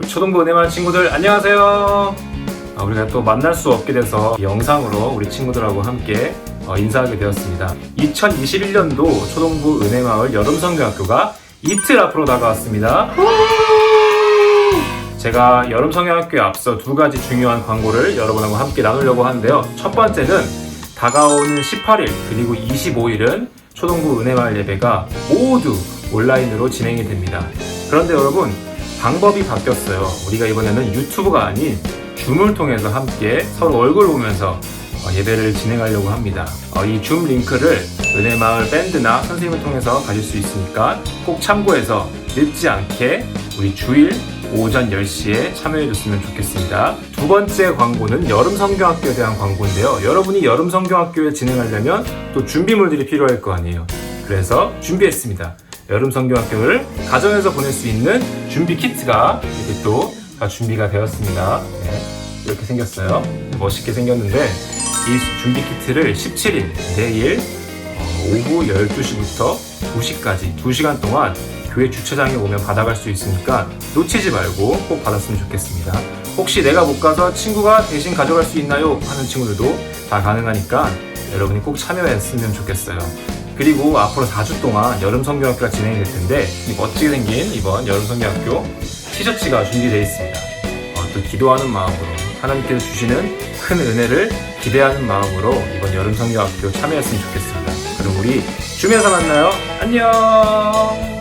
우리 초등부 은혜마을 친구들 안녕하세요. 아, 우리가 또 만날 수 없게 돼서 이 영상으로 우리 친구들하고 함께 어, 인사하게 되었습니다. 2021년도 초등부 은혜마을 여름성경학교가 이틀 앞으로 다가왔습니다. 제가 여름성경학교에 앞서 두 가지 중요한 광고를 여러분하고 함께 나누려고 하는데요. 첫 번째는 다가오는 18일 그리고 25일은 초등부 은혜마을 예배가 모두 온라인으로 진행이 됩니다. 그런데 여러분 방법이 바뀌었어요. 우리가 이번에는 유튜브가 아닌 줌을 통해서 함께 서로 얼굴 보면서 어, 예배를 진행하려고 합니다. 어, 이줌 링크를 은혜마을 밴드나 선생님을 통해서 가질 수 있으니까 꼭 참고해서 늦지 않게 우리 주일 오전 10시에 참여해줬으면 좋겠습니다. 두 번째 광고는 여름 성경학교에 대한 광고인데요. 여러분이 여름 성경학교에 진행하려면 또 준비물들이 필요할 거 아니에요. 그래서 준비했습니다. 여름 성경학교를 가정에서 보낼 수 있는 준비 키트가 이렇게 또다 준비가 되었습니다. 네, 이렇게 생겼어요. 멋있게 생겼는데 이 준비 키트를 17일 내일 어, 오후 12시부터 2시까지 2시간 동안 교회 주차장에 오면 받아갈 수 있으니까 놓치지 말고 꼭 받았으면 좋겠습니다. 혹시 내가 못 가서 친구가 대신 가져갈 수 있나요? 하는 친구들도 다 가능하니까 여러분이 꼭 참여했으면 좋겠어요. 그리고 앞으로 4주 동안 여름 성경학교가 진행이 될 텐데 이 멋지게 생긴 이번 여름 성경학교 티셔츠가 준비되어 있습니다. 어, 또 기도하는 마음으로 하나님께서 주시는 큰 은혜를 기대하는 마음으로 이번 여름 성경학교 참여했으면 좋겠습니다. 그럼 우리 줌에서 만나요. 안녕.